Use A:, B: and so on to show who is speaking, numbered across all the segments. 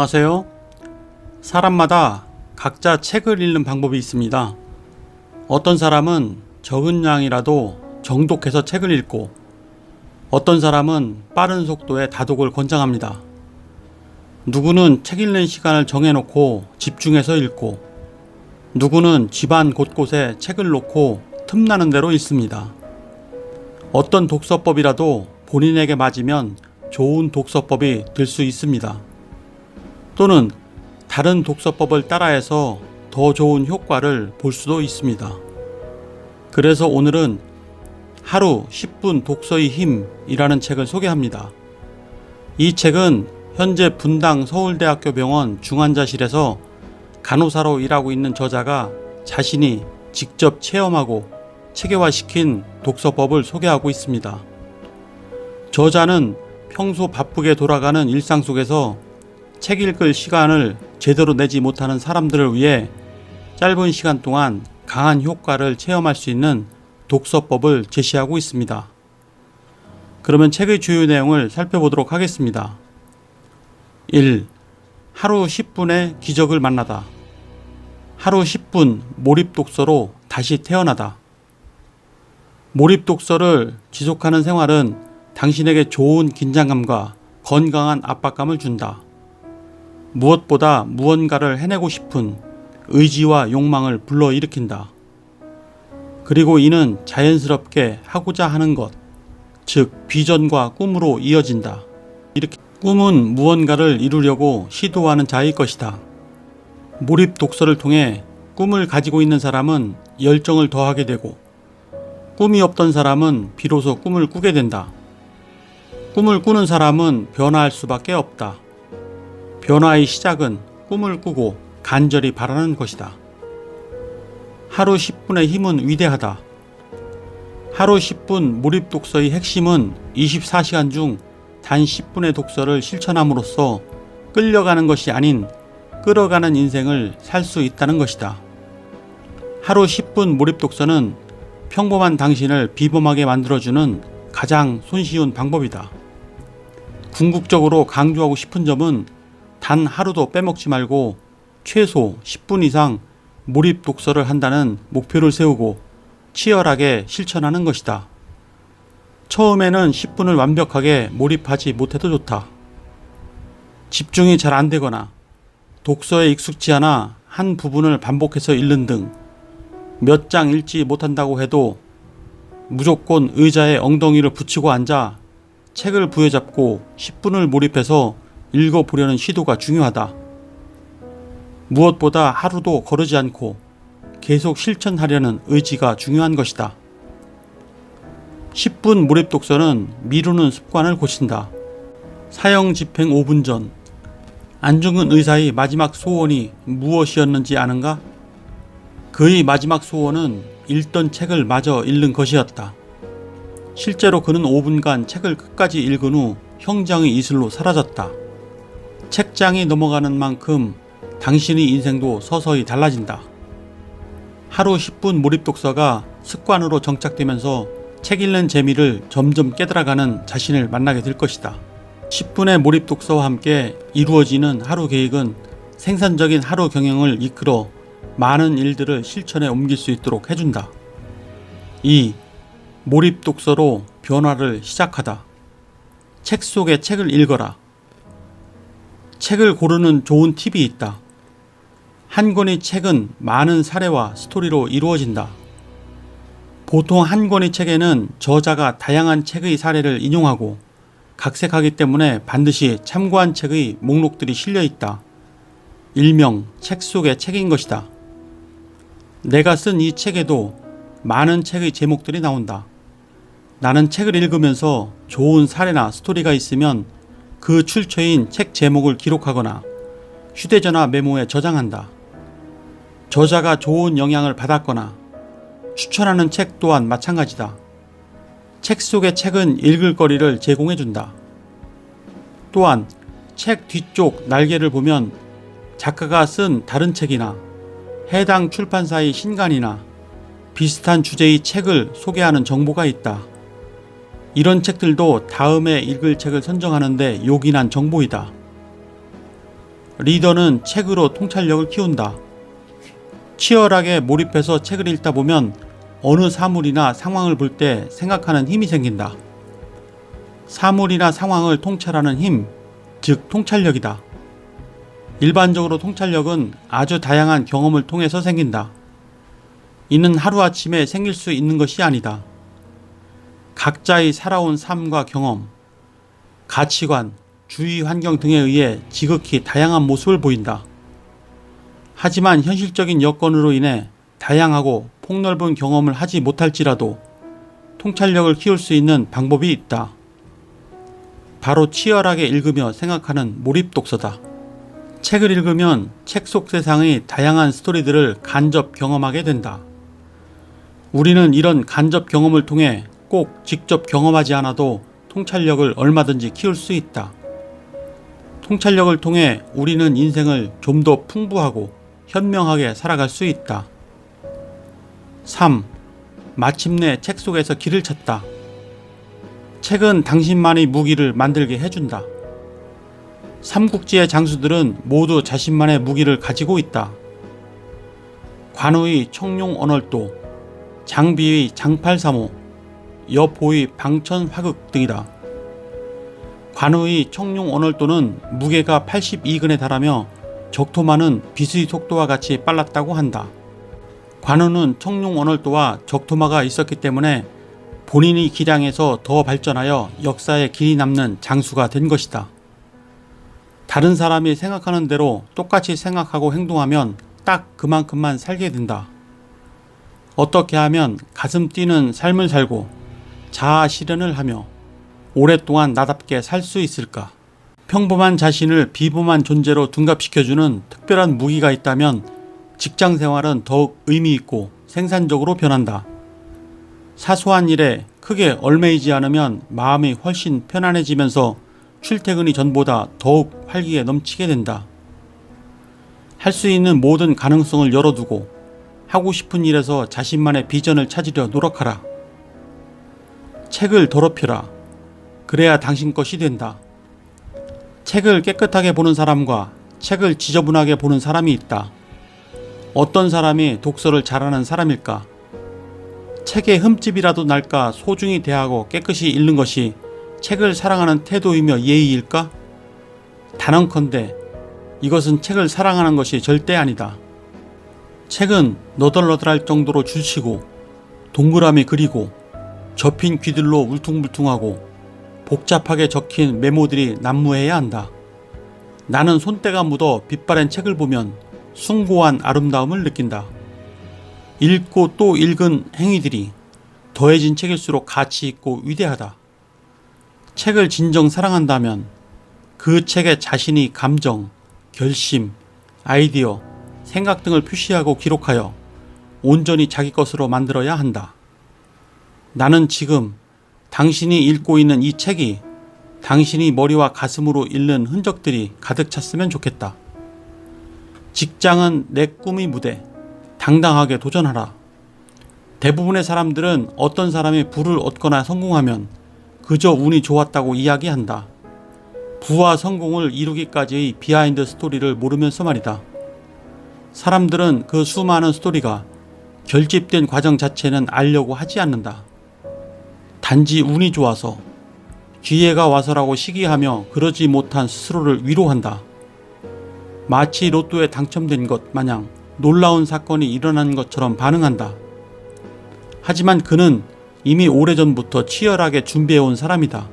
A: 안녕하세요. 사람마다 각자 책을 읽는 방법이 있습니다. 어떤 사람은 적은 양이라도 정독해서 책을 읽고 어떤 사람은 빠른 속도의 다독을 권장합니다. 누구는 책 읽는 시간을 정해놓고 집중해서 읽고 누구는 집안 곳곳에 책을 놓고 틈나는 대로 읽습니다. 어떤 독서법이라도 본인에게 맞으면 좋은 독서법이 될 수 있습니다. 또는 다른 독서법을 따라해서 더 좋은 효과를 볼 수도 있습니다. 그래서 오늘은 하루 10분 독서의 힘이라는 책을 소개합니다. 이 책은 현재 분당 서울대학교 병원 중환자실에서 간호사로 일하고 있는 저자가 자신이 직접 체험하고 체계화시킨 독서법을 소개하고 있습니다. 저자는 평소 바쁘게 돌아가는 일상 속에서 책 읽을 시간을 제대로 내지 못하는 사람들을 위해 짧은 시간 동안 강한 효과를 체험할 수 있는 독서법을 제시하고 있습니다. 그러면 책의 주요 내용을 살펴보도록 하겠습니다. 1. 하루 10분의 기적을 만나다. 하루 10분 몰입 독서로 다시 태어나다. 몰입 독서를 지속하는 생활은 당신에게 좋은 긴장감과 건강한 압박감을 준다. 무엇보다 무언가를 해내고 싶은 의지와 욕망을 불러일으킨다. 그리고 이는 자연스럽게 하고자 하는 것, 즉 비전과 꿈으로 이어진다. 이렇게 꿈은 무언가를 이루려고 시도하는 자의 것이다. 몰입 독서를 통해 꿈을 가지고 있는 사람은 열정을 더하게 되고 꿈이 없던 사람은 비로소 꿈을 꾸게 된다. 꿈을 꾸는 사람은 변화할 수밖에 없다. 변화의 시작은 꿈을 꾸고 간절히 바라는 것이다. 하루 10분의 힘은 위대하다. 하루 10분 몰입 독서의 핵심은 24시간 중 단 10분의 독서를 실천함으로써 끌려가는 것이 아닌 끌어가는 인생을 살 수 있다는 것이다. 하루 10분 몰입 독서는 평범한 당신을 비범하게 만들어주는 가장 손쉬운 방법이다. 궁극적으로 강조하고 싶은 점은 단 하루도 빼먹지 말고 최소 10분 이상 몰입 독서를 한다는 목표를 세우고 치열하게 실천하는 것이다. 처음에는 10분을 완벽하게 몰입하지 못해도 좋다. 집중이 잘 안 되거나 독서에 익숙지 않아 한 부분을 반복해서 읽는 등 몇 장 읽지 못한다고 해도 무조건 의자에 엉덩이를 붙이고 앉아 책을 부여잡고 10분을 몰입해서 읽어보려는 시도가 중요하다. 무엇보다 하루도 거르지 않고 계속 실천하려는 의지가 중요한 것이다. 10분 몰입 독서는 미루는 습관을 고친다. 사형 집행 5분 전 안중근 의사의 마지막 소원이 무엇이었는지 아는가? 그의 마지막 소원은 읽던 책을 마저 읽는 것이었다. 실제로 그는 5분간 책을 끝까지 읽은 후 형장의 이슬로 사라졌다. 책장이 넘어가는 만큼 당신의 인생도 서서히 달라진다. 하루 10분 몰입 독서가 습관으로 정착되면서 책 읽는 재미를 점점 깨달아가는 자신을 만나게 될 것이다. 10분의 몰입 독서와 함께 이루어지는 하루 계획은 생산적인 하루 경영을 이끌어 많은 일들을 실천에 옮길 수 있도록 해준다. 2. 몰입 독서로 변화를 시작하다. 책 속의 책을 읽어라. 책을 고르는 좋은 팁이 있다. 한 권의 책은 많은 사례와 스토리로 이루어진다. 보통 한 권의 책에는 저자가 다양한 책의 사례를 인용하고 각색하기 때문에 반드시 참고한 책의 목록들이 실려 있다. 일명 책 속의 책인 것이다. 내가 쓴 이 책에도 많은 책의 제목들이 나온다. 나는 책을 읽으면서 좋은 사례나 스토리가 있으면 그 출처인 책 제목을 기록하거나 휴대전화 메모에 저장한다. 저자가 좋은 영향을 받았거나 추천하는 책 또한 마찬가지다. 책 속의 책은 읽을 거리를 제공해준다. 또한 책 뒤쪽 날개를 보면 작가가 쓴 다른 책이나 해당 출판사의 신간이나 비슷한 주제의 책을 소개하는 정보가 있다. 이런 책들도 다음에 읽을 책을 선정하는데 요긴한 정보이다. 리더는 책으로 통찰력을 키운다. 치열하게 몰입해서 책을 읽다 보면 어느 사물이나 상황을 볼 때 생각하는 힘이 생긴다. 사물이나 상황을 통찰하는 힘, 즉 통찰력이다. 일반적으로 통찰력은 아주 다양한 경험을 통해서 생긴다. 이는 하루아침에 생길 수 있는 것이 아니다. 각자의 살아온 삶과 경험, 가치관, 주위 환경 등에 의해 지극히 다양한 모습을 보인다. 하지만 현실적인 여건으로 인해 다양하고 폭넓은 경험을 하지 못할지라도 통찰력을 키울 수 있는 방법이 있다. 바로 치열하게 읽으며 생각하는 몰입 독서다. 책을 읽으면 책 속 세상의 다양한 스토리들을 간접 경험하게 된다. 우리는 이런 간접 경험을 통해 꼭 직접 경험하지 않아도 통찰력을 얼마든지 키울 수 있다. 통찰력을 통해 우리는 인생을 좀 더 풍부하고 현명하게 살아갈 수 있다. 3. 마침내 책 속에서 길을 찾다. 책은 당신만의 무기를 만들게 해준다. 삼국지의 장수들은 모두 자신만의 무기를 가지고 있다. 관우의 청룡 언월도, 장비의 장팔사모, 여포의 방천화극 등이다. 관우의 청룡 언월도는 무게가 82근에 달하며 적토마는 빛의 속도와 같이 빨랐다고 한다. 관우는 청룡 언월도와 적토마가 있었기 때문에 본인의 기량에서 더 발전하여 역사에 길이 남는 장수가 된 것이다. 다른 사람이 생각하는 대로 똑같이 생각하고 행동하면 딱 그만큼만 살게 된다. 어떻게 하면 가슴 뛰는 삶을 살고 자아 실현을 하며 오랫동안 나답게 살 수 있을까? 평범한 자신을 비범한 존재로 둔갑시켜주는 특별한 무기가 있다면 직장 생활은 더욱 의미 있고 생산적으로 변한다. 사소한 일에 크게 얼매이지 않으면 마음이 훨씬 편안해지면서 출퇴근이 전보다 더욱 활기에 넘치게 된다. 할 수 있는 모든 가능성을 열어두고 하고 싶은 일에서 자신만의 비전을 찾으려 노력하라. 책을 더럽혀라. 그래야 당신 것이 된다. 책을 깨끗하게 보는 사람과 책을 지저분하게 보는 사람이 있다. 어떤 사람이 독서를 잘하는 사람일까? 책에 흠집이라도 날까 소중히 대하고 깨끗이 읽는 것이 책을 사랑하는 태도이며 예의일까? 단언컨대 이것은 책을 사랑하는 것이 절대 아니다. 책은 너덜너덜할 정도로 줄치고 동그라미 그리고 접힌 귀들로 울퉁불퉁하고 복잡하게 적힌 메모들이 난무해야 한다. 나는 손때가 묻어 빛바랜 책을 보면 숭고한 아름다움을 느낀다. 읽고 또 읽은 행위들이 더해진 책일수록 가치 있고 위대하다. 책을 진정 사랑한다면 그 책에 자신이 감정, 결심, 아이디어, 생각 등을 표시하고 기록하여 온전히 자기 것으로 만들어야 한다. 나는 지금 당신이 읽고 있는 이 책이 당신이 머리와 가슴으로 읽는 흔적들이 가득 찼으면 좋겠다. 직장은 내 꿈의 무대. 당당하게 도전하라. 대부분의 사람들은 어떤 사람이 부를 얻거나 성공하면 그저 운이 좋았다고 이야기한다. 부와 성공을 이루기까지의 비하인드 스토리를 모르면서 말이다. 사람들은 그 수많은 스토리가 결집된 과정 자체는 알려고 하지 않는다. 단지 운이 좋아서 기회가 와서라고 시기하며 그러지 못한 스스로를 위로한다. 마치 로또에 당첨된 것 마냥 놀라운 사건이 일어난 것처럼 반응한다. 하지만 그는 이미 오래전부터 치열하게 준비해온 사람이다.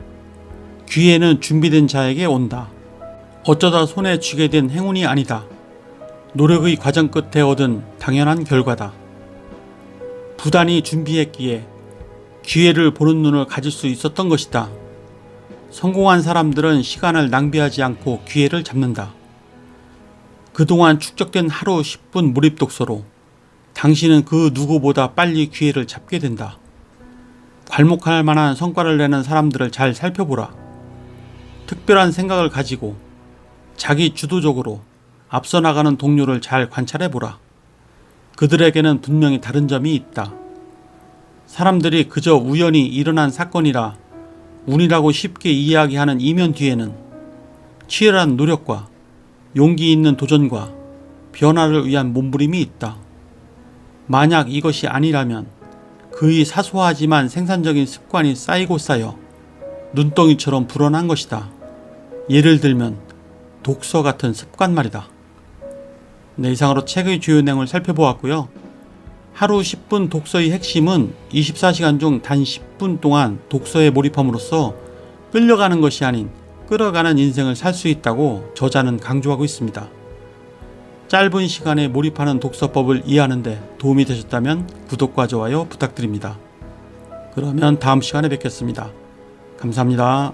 A: 기회는 준비된 자에게 온다. 어쩌다 손에 쥐게 된 행운이 아니다. 노력의 과정 끝에 얻은 당연한 결과다. 부단히 준비했기에 기회를 보는 눈을 가질 수 있었던 것이다. 성공한 사람들은 시간을 낭비하지 않고 기회를 잡는다. 그동안 축적된 하루 10분 몰입 독서로 당신은 그 누구보다 빨리 기회를 잡게 된다. 괄목할 만한 성과를 내는 사람들을 잘 살펴보라. 특별한 생각을 가지고 자기 주도적으로 앞서 나가는 동료를 잘 관찰해 보라. 그들에게는 분명히 다른 점이 있다. 사람들이 그저 우연히 일어난 사건이라 운이라고 쉽게 이야기하는 이면 뒤에는 치열한 노력과 용기 있는 도전과 변화를 위한 몸부림이 있다. 만약 이것이 아니라면 그의 사소하지만 생산적인 습관이 쌓이고 쌓여 눈덩이처럼 불어난 것이다. 예를 들면 독서 같은 습관 말이다. 네, 이상으로 책의 주요 내용을 살펴보았고요. 하루 10분 독서의 핵심은 24시간 중 단 10분 동안 독서에 몰입함으로써 끌려가는 것이 아닌 끌어가는 인생을 살 수 있다고 저자는 강조하고 있습니다. 짧은 시간에 몰입하는 독서법을 이해하는데 도움이 되셨다면 구독과 좋아요 부탁드립니다. 그러면 다음 시간에 뵙겠습니다. 감사합니다.